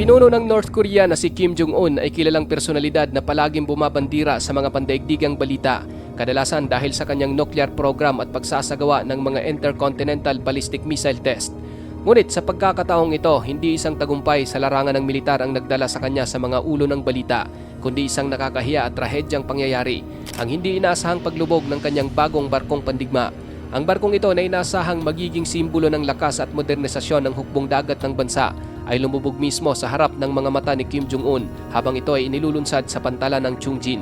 pinuno ng North Korea na si Kim Jong-un ay kilalang personalidad na palaging bumabandira sa mga pandaigdigang balita, kadalasan dahil sa kanyang nuclear program at pagsasagawa ng mga intercontinental ballistic missile test. Ngunit sa pagkakataong ito, hindi isang tagumpay sa larangan ng militar ang nagdala sa kanya sa mga ulo ng balita, kundi isang nakakahiya at trahedyang pangyayari, ang hindi inaasahang paglubog ng kanyang bagong barkong pandigma. Ang barkong ito na inasahang magiging simbolo ng lakas at modernisasyon ng hukbong dagat ng bansa ay lumubog mismo sa harap ng mga mata ni Kim Jong-un habang ito ay inilulunsad sa pantalan ng Chungjin.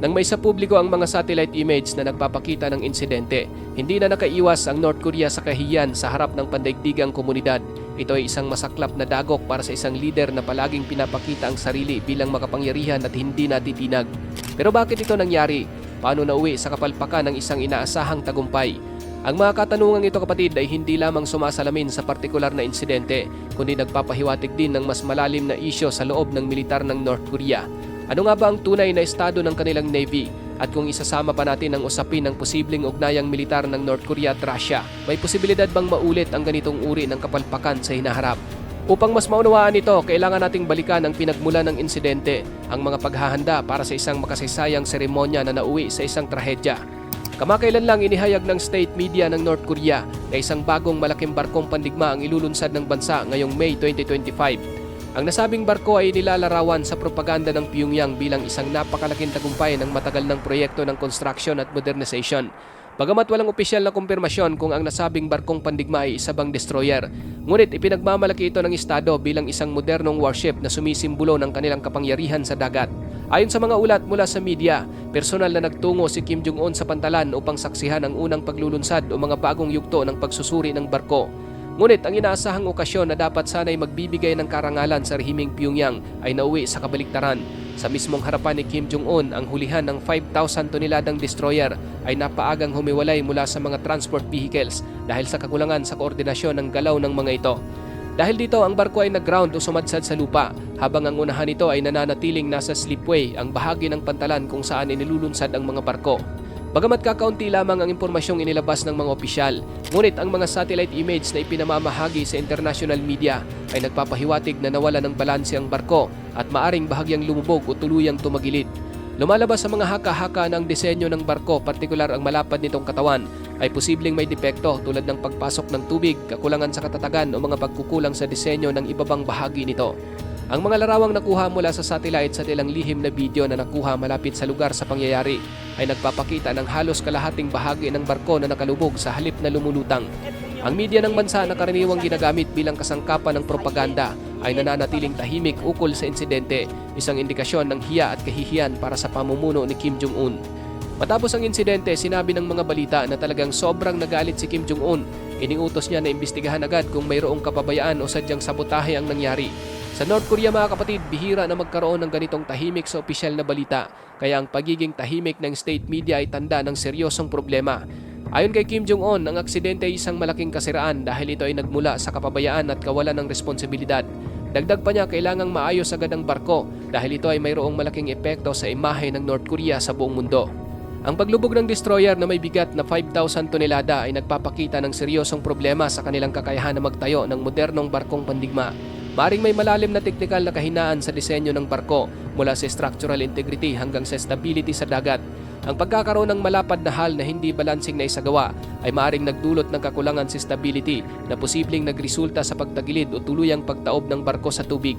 Nang may sa publiko ang mga satellite image na nagpapakita ng insidente, hindi na nakaiwas ang North Korea sa kahiyan sa harap ng pandaigdigang komunidad. Ito ay isang masaklap na dagok para sa isang leader na palaging pinapakita ang sarili bilang makapangyarihan at hindi natitinag. Pero bakit ito nangyari? Paano nauwi sa kapalpakan ng isang inaasahang tagumpay? Ang mga katanungang ito kapatid ay hindi lamang sumasalamin sa partikular na insidente, kundi nagpapahiwatig din ng mas malalim na isyo sa loob ng militar ng North Korea. Ano nga ba ang tunay na estado ng kanilang Navy? At kung isasama pa natin ang usapin ng posibleng ugnayang militar ng North Korea at Russia, may posibilidad bang maulit ang ganitong uri ng kapalpakan sa hinaharap? Upang mas maunawaan ito, kailangan nating balikan ang pinagmula ng insidente, ang mga paghahanda para sa isang makasaysayang seremonya na nauwi sa isang trahedya. Kamakailan lang inihayag ng state media ng North Korea na isang bagong malaking barkong pandigma ang ilulunsad ng bansa ngayong May 2025. Ang nasabing barko ay nilalarawan sa propaganda ng Pyongyang bilang isang napakalaking tagumpay ng matagal ng proyekto ng construction at modernization. Bagamat walang opisyal na kumpirmasyon kung ang nasabing barkong pandigma ay isa bang destroyer, ngunit ipinagmamalaki ito ng Estado bilang isang modernong warship na sumisimbolo ng kanilang kapangyarihan sa dagat. Ayon sa mga ulat mula sa media, personal na nagtungo si Kim Jong-un sa pantalan upang saksihan ang unang paglulunsad o mga bagong yugto ng pagsusuri ng barko. Ngunit ang inaasahang okasyon na dapat sana'y magbibigay ng karangalan sa rehimeng Pyongyang ay nauwi sa kabaliktaran. Sa mismong harapan ni Kim Jong-un, ang hulihan ng 5,000 toneladang destroyer ay napaagang humiwalay mula sa mga transport vehicles dahil sa kakulangan sa koordinasyon ng galaw ng mga ito. Dahil dito, ang barko ay nag-ground o sumadsad sa lupa, habang ang unahan nito ay nananatiling nasa slipway, ang bahagi ng pantalan kung saan inilulunsad ang mga barko. Bagamat kakaunti lamang ang impormasyong inilabas ng mga opisyal, ngunit ang mga satellite image na ipinamamahagi sa international media ay nagpapahiwatig na nawala ng balanse ang barko at maaring bahagyang lumubog o tuluyang tumagilid. Lumalabas sa mga haka-haka ng disenyo ng barko, partikular ang malapad nitong katawan, ay posibleng may depekto tulad ng pagpasok ng tubig, kakulangan sa katatagan o mga pagkukulang sa disenyo ng ibabang bahagi nito. Ang mga larawang nakuha mula sa satellite sa tilang lihim na video na nakuha malapit sa lugar sa pangyayari ay nagpapakita ng halos kalahating bahagi ng barko na nakalubog sa halip na lumulutang. Ang media ng bansa na karaniwang ginagamit bilang kasangkapan ng propaganda ay nananatiling tahimik ukol sa insidente, isang indikasyon ng hiya at kahihiyan para sa pamumuno ni Kim Jong-un. Matapos ang insidente, sinabi ng mga balita na talagang sobrang nagalit si Kim Jong-un. Iniutos niya na imbestigahan agad kung mayroong kapabayaan o sadyang sabotahe ang nangyari. Sa North Korea mga kapatid, bihira na magkaroon ng ganitong tahimik sa opisyal na balita. Kaya ang pagiging tahimik ng state media ay tanda ng seryosong problema. Ayon kay Kim Jong-un, ang aksidente ay isang malaking kasiraan dahil ito ay nagmula sa kapabayaan at kawalan ng responsibilidad. Dagdag pa niya kailangang maayos agad ang barko dahil ito ay mayroong malaking epekto sa imahe ng North Korea sa buong mundo. Ang paglubog ng destroyer na may bigat na 5,000 tonelada ay nagpapakita ng seryosong problema sa kanilang kakayahan na magtayo ng modernong barkong pandigma. Maring may malalim na teknikal na kahinaan sa disenyo ng barko mula sa structural integrity hanggang sa stability sa dagat. Ang pagkakaroon ng malapad na hal na hindi balansing na isagawa ay maaring nagdulot ng kakulangan sa stability na posibleng nagresulta sa pagtagilid o tuluyang pagtaob ng barko sa tubig.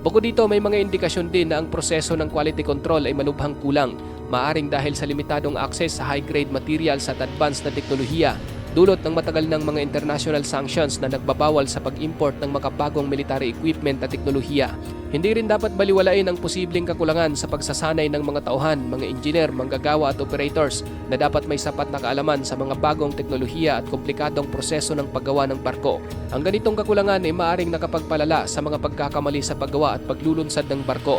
Bukod dito, may mga indikasyon din na ang proseso ng quality control ay malubhang kulang maaring dahil sa limitadong access sa high-grade materials at advanced na teknolohiya, dulot ng matagal ng mga international sanctions na nagbabawal sa pag-import ng makabagong military equipment at teknolohiya. Hindi rin dapat baliwalain ang posibleng kakulangan sa pagsasanay ng mga tauhan, mga engineer, manggagawa at operators na dapat may sapat na kaalaman sa mga bagong teknolohiya at komplikadong proseso ng paggawa ng barko. Ang ganitong kakulangan ay maaring nakapagpalala sa mga pagkakamali sa paggawa at paglulunsad ng barko.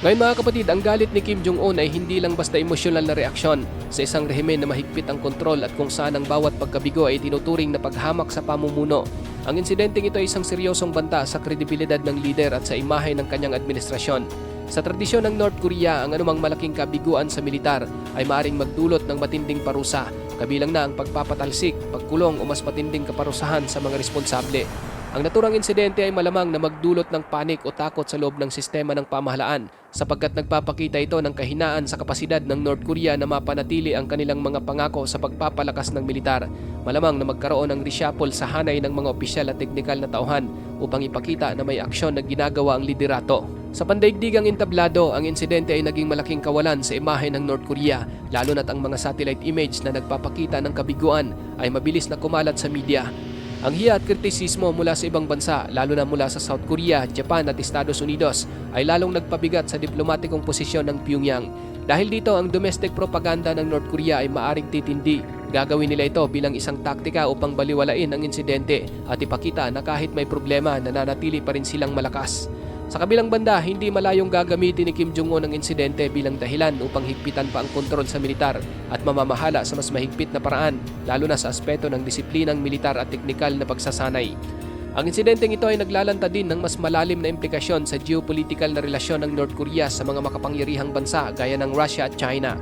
Ngayon mga kapatid, ang galit ni Kim Jong-un ay hindi lang basta emosyonal na reaksyon sa isang rehimen na mahigpit ang kontrol at kung saan ang bawat pagkabigo ay tinuturing na paghamak sa pamumuno. Ang insidenteng ito ay isang seryosong banta sa kredibilidad ng lider at sa imahe ng kanyang administrasyon. Sa tradisyon ng North Korea, ang anumang malaking kabiguan sa militar ay maaring magdulot ng matinding parusa, kabilang na ang pagpapatalsik, pagkulong o mas matinding kaparusahan sa mga responsable. Ang naturang insidente ay malamang na magdulot ng panik o takot sa loob ng sistema ng pamahalaan sapagkat nagpapakita ito ng kahinaan sa kapasidad ng North Korea na mapanatili ang kanilang mga pangako sa pagpapalakas ng militar. Malamang na magkaroon ng reshuffle sa hanay ng mga opisyal at teknikal na tauhan upang ipakita na may aksyon na ginagawa ang liderato. Sa pandaigdigang entablado, ang insidente ay naging malaking kawalan sa imahe ng North Korea, lalo na't ang mga satellite image na nagpapakita ng kabiguan ay mabilis na kumalat sa media. Ang hiya at kritisismo mula sa ibang bansa, lalo na mula sa South Korea, Japan at Estados Unidos, ay lalong nagpabigat sa diplomatikong posisyon ng Pyongyang. Dahil dito, ang domestic propaganda ng North Korea ay maaring titindi. Gagawin nila ito bilang isang taktika upang baliwalain ang insidente at ipakita na kahit may problema, nananatili pa rin silang malakas. Sa kabilang banda, hindi malayong gagamitin ni Kim Jong-un ang insidente bilang dahilan upang higpitan pa ang kontrol sa militar at mamamahala sa mas mahigpit na paraan, lalo na sa aspeto ng disiplinang militar at teknikal na pagsasanay. Ang insidenteng ito ay naglalanta din ng mas malalim na implikasyon sa geopolitical na relasyon ng North Korea sa mga makapangyarihang bansa gaya ng Russia at China.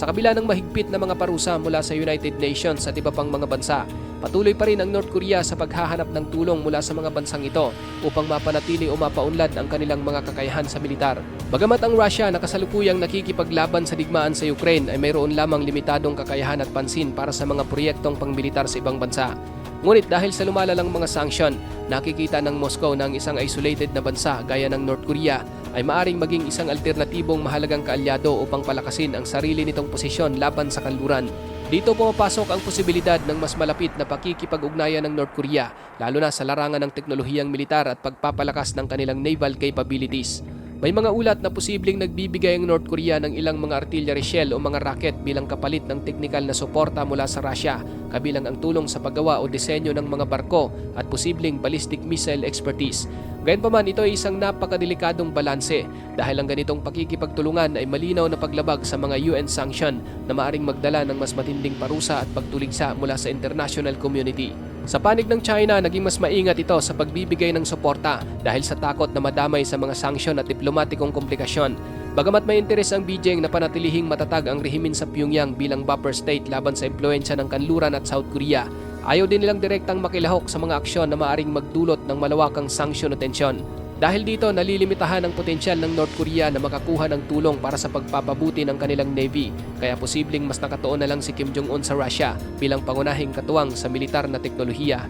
Sa kabila ng mahigpit na mga parusa mula sa United Nations at iba pang mga bansa, patuloy pa rin ang North Korea sa paghahanap ng tulong mula sa mga bansang ito upang mapanatili o mapaunlad ang kanilang mga kakayahan sa militar. Bagamat ang Russia na kasalukuyang nakikipaglaban sa digmaan sa Ukraine ay mayroon lamang limitadong kakayahan at pansin para sa mga proyektong pangmilitar sa ibang bansa. Ngunit dahil sa lumalalang mga sanksyon, nakikita ng Moscow na ang isang isolated na bansa gaya ng North Korea ay maaring maging isang alternatibong mahalagang kaalyado upang palakasin ang sarili nitong posisyon laban sa kanluran. Dito pumapasok ang posibilidad ng mas malapit na pakikipag-ugnayan ng North Korea, lalo na sa larangan ng teknolohiyang militar at pagpapalakas ng kanilang naval capabilities. May mga ulat na posibleng nagbibigay ang North Korea ng ilang mga artillery shell o mga rocket bilang kapalit ng teknikal na suporta mula sa Russia, kabilang ang tulong sa paggawa o disenyo ng mga barko at posibleng ballistic missile expertise. Gayunpaman, ito ay isang napakadelikadong balanse dahil ang ganitong pakikipagtulungan ay malinaw na paglabag sa mga UN sanction na maaring magdala ng mas matinding parusa at pagtuligsa mula sa international community. Sa panig ng China, naging mas maingat ito sa pagbibigay ng suporta dahil sa takot na madamay sa mga sanksyon at diplomatikong komplikasyon. Bagamat may interes ang Beijing na panatilihing matatag ang rehimin sa Pyongyang bilang buffer state laban sa impluensya ng kanluran at South Korea, ayaw din nilang direktang makilahok sa mga aksyon na maaring magdulot ng malawakang sanksyon o tensyon. Dahil dito, nalilimitahan ang potensyal ng North Korea na makakuha ng tulong para sa pagpapabuti ng kanilang Navy, kaya posibleng mas nakatuon na lang si Kim Jong-un sa Russia bilang pangunahing katuwang sa militar na teknolohiya.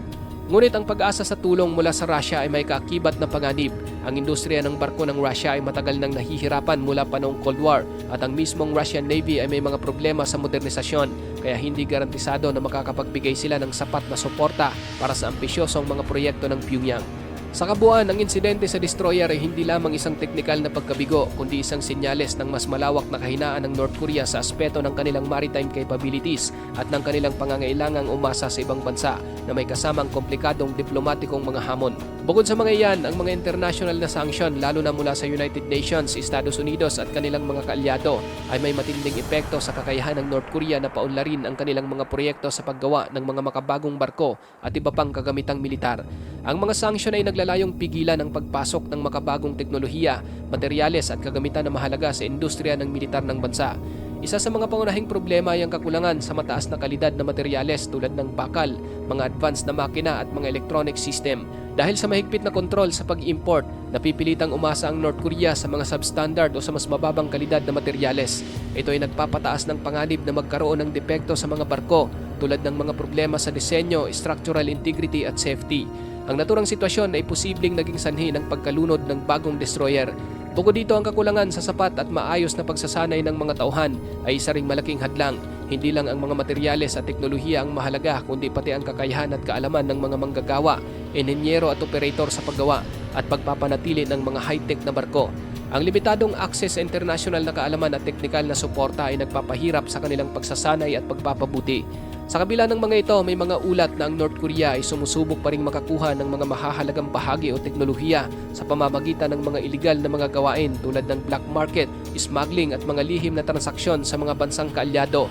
Ngunit ang pag-asa sa tulong mula sa Russia ay may kaakibat na panganib. Ang industriya ng barko ng Russia ay matagal nang nahihirapan mula pa noong Cold War at ang mismong Russian Navy ay may mga problema sa modernisasyon kaya hindi garantisado na makakapagbigay sila ng sapat na suporta para sa ambisyosong mga proyekto ng Pyongyang. Sa kabuuan, ang insidente sa destroyer ay hindi lamang isang teknikal na pagkabigo, kundi isang senyales ng mas malawak na kahinaan ng North Korea sa aspeto ng kanilang maritime capabilities at ng kanilang pangangailangang umasa sa ibang bansa na may kasamang komplikadong diplomatikong mga hamon. Bukod sa mga iyan, ang mga international na sanksyon lalo na mula sa United Nations, Estados Unidos at kanilang mga kaalyado ay may matinding epekto sa kakayahan ng North Korea na paunlarin ang kanilang mga proyekto sa paggawa ng mga makabagong barko at iba pang kagamitang militar. Ang mga sanksyon ay naglalayong pigilan ang pagpasok ng makabagong teknolohiya, materyales at kagamitan na mahalaga sa industriya ng militar ng bansa. Isa sa mga pangunahing problema ay ang kakulangan sa mataas na kalidad na materyales tulad ng bakal, mga advanced na makina at mga electronic system. Dahil sa mahigpit na kontrol sa pag-import, napipilitang umasa ang North Korea sa mga substandard o sa mas mababang kalidad na materyales. Ito ay nagpapataas ng panganib na magkaroon ng depekto sa mga barko tulad ng mga problema sa disenyo, structural integrity at safety. Ang naturang sitwasyon ay posibleng naging sanhi ng pagkalunod ng bagong destroyer. Bukod dito ang kakulangan sa sapat at maayos na pagsasanay ng mga tauhan ay isa ring malaking hadlang. Hindi lang ang mga materyales at teknolohiya ang mahalaga kundi pati ang kakayahan at kaalaman ng mga manggagawa, enenyero at operator sa paggawa at pagpapanatili ng mga high-tech na barko. Ang limitadong access sa international na kaalaman at teknikal na suporta ay nagpapahirap sa kanilang pagsasanay at pagpapabuti. Sa kabila ng mga ito, may mga ulat na ang North Korea ay sumusubok pa ring makakuha ng mga mahahalagang bahagi o teknolohiya sa pamamagitan ng mga iligal na mga gawain tulad ng black market, smuggling at mga lihim na transaksyon sa mga bansang kaalyado.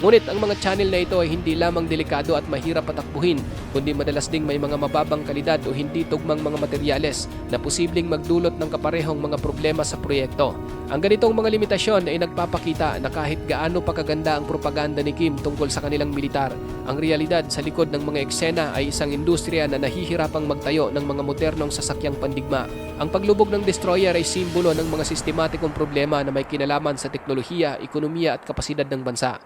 Ngunit ang mga channel na ito ay hindi lamang delikado at mahirap patakbuhin, kundi madalas ding may mga mababang kalidad o hindi tugmang mga materyales na posibleng magdulot ng kaparehong mga problema sa proyekto. Ang ganitong mga limitasyon ay nagpapakita na kahit gaano pa kaganda ang propaganda ni Kim tungkol sa kanilang militar, ang realidad sa likod ng mga eksena ay isang industriya na nahihirapang magtayo ng mga modernong sasakyang pandigma. Ang paglubog ng destroyer ay simbolo ng mga sistematikong problema na may kinalaman sa teknolohiya, ekonomiya at kapasidad ng bansa.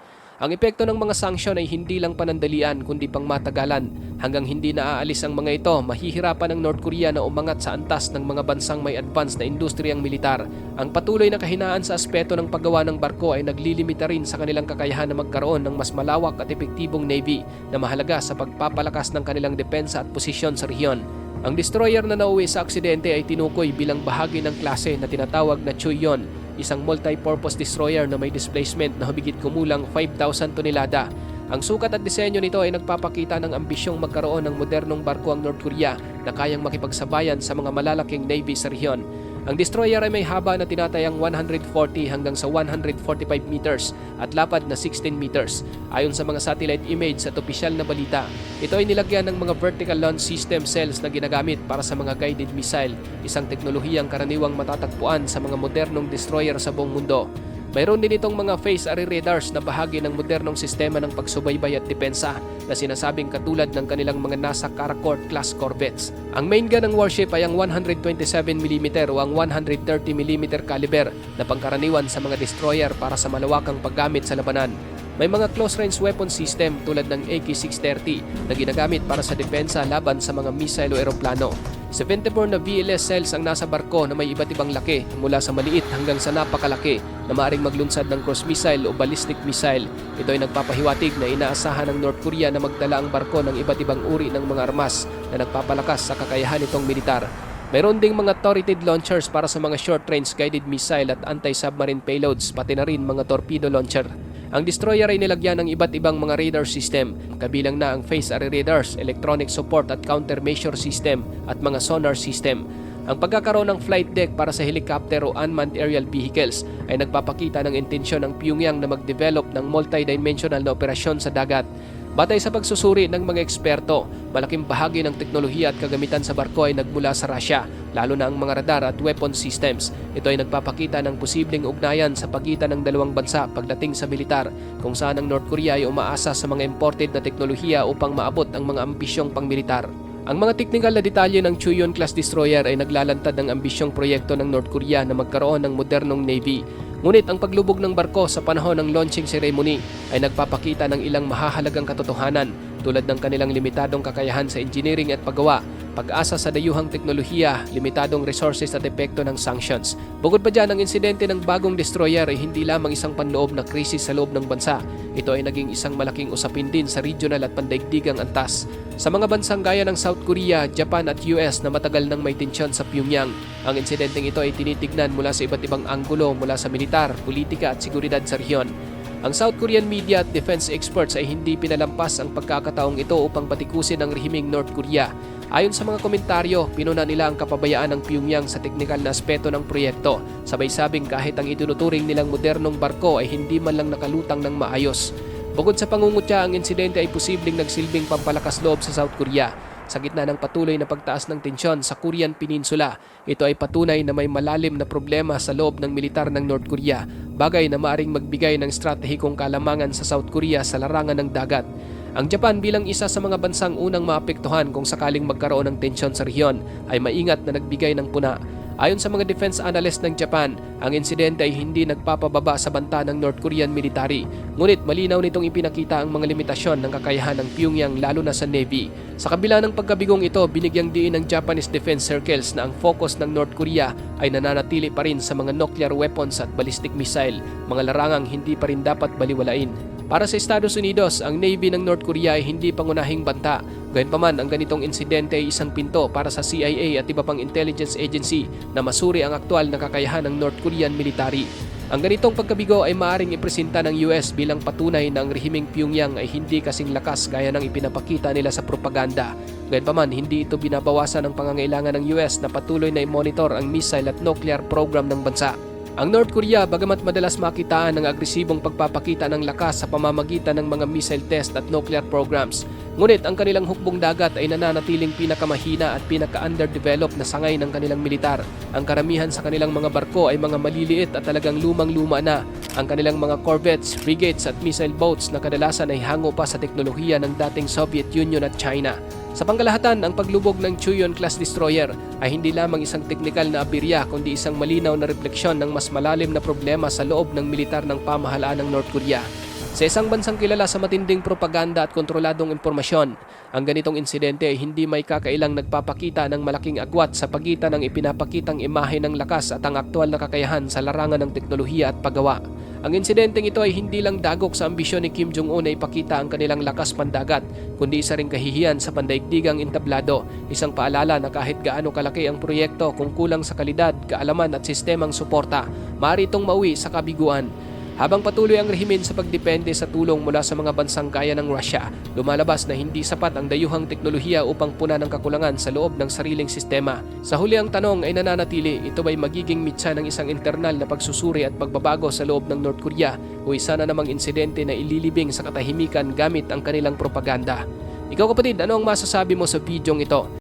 Ang epekto ng mga sanksyon ay hindi lang panandalian kundi pang matagalan. Hanggang hindi naaalis ang mga ito, mahihirapan ng North Korea na umangat sa antas ng mga bansang may advanced na industriyang militar. Ang patuloy na kahinaan sa aspeto ng paggawa ng barko ay naglilimita rin sa kanilang kakayahan na magkaroon ng mas malawak at epektibong navy na mahalaga sa pagpapalakas ng kanilang depensa at posisyon sa rehiyon. Ang destroyer na nauwi sa aksidente ay tinukoy bilang bahagi ng klase na tinatawag na Chuyon, isang multi-purpose destroyer na may displacement na humigit kumulang 5,000 tonelada. Ang sukat at disenyo nito ay nagpapakita ng ambisyong magkaroon ng modernong barko ang North Korea na kayang makipagsabayan sa mga malalaking navy sa rehiyon. Ang destroyer ay may haba na tinatayang 140 hanggang sa 145 meters at lapad na 16 meters. Ayon sa mga satellite image at opisyal na balita, ito ay nilagyan ng mga vertical launch system cells na ginagamit para sa mga guided missile, isang teknolohiyang karaniwang matatagpuan sa mga modernong destroyer sa buong mundo. Mayroon din itong mga phase array radars na bahagi ng modernong sistema ng pagsubaybay at depensa na sinasabing katulad ng kanilang mga nasa Karakort class corvettes. Ang main gun ng warship ay ang 127mm o ang 130mm caliber na pangkaraniwan sa mga destroyer para sa malawakang paggamit sa labanan. May mga close-range weapon system tulad ng AK-630 na ginagamit para sa depensa laban sa mga missile o eroplano. 74 na VLS cells ang nasa barko na may iba't ibang laki mula sa maliit hanggang sa napakalaki na maaring maglunsad ng cruise missile o ballistic missile. Ito ay nagpapahiwatig na inaasahan ng North Korea na magdala ang barko ng iba't ibang uri ng mga armas na nagpapalakas sa kakayahan nitong militar. Mayroon ding mga turreted launchers para sa mga short-range guided missile at anti-submarine payloads pati na rin mga torpedo launcher. Ang destroyer ay nilagyan ng iba't ibang mga radar system, kabilang na ang phase array radars, electronic support at countermeasure system at mga sonar system. Ang pagkakaroon ng flight deck para sa helicopter o unmanned aerial vehicles ay nagpapakita ng intensyon ng Pyongyang na mag-develop ng multidimensional na operasyon sa dagat. Batay sa pagsusuri ng mga eksperto, malaking bahagi ng teknolohiya at kagamitan sa barko ay nagmula sa Russia, lalo na ang mga radar at weapon systems. Ito ay nagpapakita ng posibleng ugnayan sa pagitan ng dalawang bansa pagdating sa militar, kung saan ang North Korea ay umaasa sa mga imported na teknolohiya upang maabot ang mga ambisyong pangmilitar. Ang mga teknikal na detalye ng Chuyon class destroyer ay naglalantad ng ambisyong proyekto ng North Korea na magkaroon ng modernong navy. Ngunit ang paglubog ng barko sa panahon ng launching ceremony ay nagpapakita ng ilang mahahalagang katotohanan tulad ng kanilang limitadong kakayahan sa engineering at paggawa, pag-asa sa dayuhang teknolohiya, limitadong resources at epekto ng sanctions. Bukod pa dyan, ang insidente ng bagong destroyer ay hindi lamang isang panloob na krisis sa loob ng bansa. Ito ay naging isang malaking usapin din sa regional at pandaigdigang antas. Sa mga bansang gaya ng South Korea, Japan at US na matagal nang may tensyon sa Pyongyang, ang insidenteng ito ay tinitignan mula sa iba't ibang anggulo mula sa militar, politika at seguridad sa rehiyon. Ang South Korean media at defense experts ay hindi pinalampas ang pagkakataong ito upang batikusin ang rehimeng North Korea. Ayon sa mga komentaryo, pinuna nila ang kapabayaan ng Pyongyang sa teknikal na aspeto ng proyekto. Sabay sabing kahit ang itinuturing nilang modernong barko ay hindi man lang nakalutang ng maayos. Bukod sa pangungutya, ang insidente ay posibleng nagsilbing pampalakas loob sa South Korea. Sa gitna ng patuloy na pagtaas ng tensyon sa Korean Peninsula, ito ay patunay na may malalim na problema sa loob ng militar ng North Korea, bagay na maaring magbigay ng stratehikong kalamangan sa South Korea sa larangan ng dagat. Ang Japan bilang isa sa mga bansang unang maapektuhan kung sakaling magkaroon ng tensyon sa rehiyon ay maingat na nagbigay ng puna. Ayon sa mga defense analyst ng Japan, ang insidente ay hindi nagpapababa sa banta ng North Korean military. Ngunit malinaw nitong ipinakita ang mga limitasyon ng kakayahan ng Pyongyang lalo na sa Navy. Sa kabila ng pagkabigong ito, binigyang diin ng Japanese defense circles na ang focus ng North Korea ay nananatili pa rin sa mga nuclear weapons at ballistic missile, mga larangang hindi pa rin dapat baliwalain. Para sa Estados Unidos, ang Navy ng North Korea ay hindi pangunahing banta. Gayunpaman, ang ganitong insidente ay isang pinto para sa CIA at iba pang intelligence agency na masuri ang aktual na kakayahan ng North Korean military. Ang ganitong pagkabigo ay maaaring ipresenta ng US bilang patunay na ang rehimeng Pyongyang ay hindi kasing lakas gaya ng ipinapakita nila sa propaganda. Gayunpaman, hindi ito binabawasan ang pangangailangan ng US na patuloy na i-monitor ang missile at nuclear program ng bansa. Ang North Korea bagamat madalas makitaan ng agresibong pagpapakita ng lakas sa pamamagitan ng mga missile test at nuclear programs, ngunit ang kanilang hukbong dagat ay nananatiling pinakamahina at pinaka-underdeveloped na sangay ng kanilang militar. Ang karamihan sa kanilang mga barko ay mga maliliit at talagang lumang-luma na. Ang kanilang mga corvettes, frigates at missile boats na kadalasan ay hango pa sa teknolohiya ng dating Soviet Union at China. Sa pangkalahatan, ang paglubog ng Chuyon-class destroyer ay hindi lamang isang teknikal na abirya kundi isang malinaw na refleksyon ng mas malalim na problema sa loob ng militar ng pamahalaan ng North Korea. Sa isang bansang kilala sa matinding propaganda at kontroladong impormasyon, ang ganitong insidente ay hindi may kakailang nagpapakita ng malaking agwat sa pagitan ng ipinapakitang imahe ng lakas at ang aktwal na kakayahan sa larangan ng teknolohiya at paggawa. Ang insidenteng ito ay hindi lang dagok sa ambisyon ni Kim Jong-un na ipakita ang kanilang lakas pandagat, kundi isa ring kahihiyan sa pandaigdigang entablado, isang paalala na kahit gaano kalaki ang proyekto kung kulang sa kalidad, kaalaman at sistemang suporta, maaari itong mauwi sa kabiguan. Habang patuloy ang rehimen sa pagdepende sa tulong mula sa mga bansang kaya ng Russia, lumalabas na hindi sapat ang dayuhang teknolohiya upang puna ng kakulangan sa loob ng sariling sistema. Sa huli ang tanong ay nananatili, ito ba'y magiging mitsa ng isang internal na pagsusuri at pagbabago sa loob ng North Korea o isa na namang insidente na ililibing sa katahimikan gamit ang kanilang propaganda? Ikaw kapatid, ano ang masasabi mo sa bidyong ito?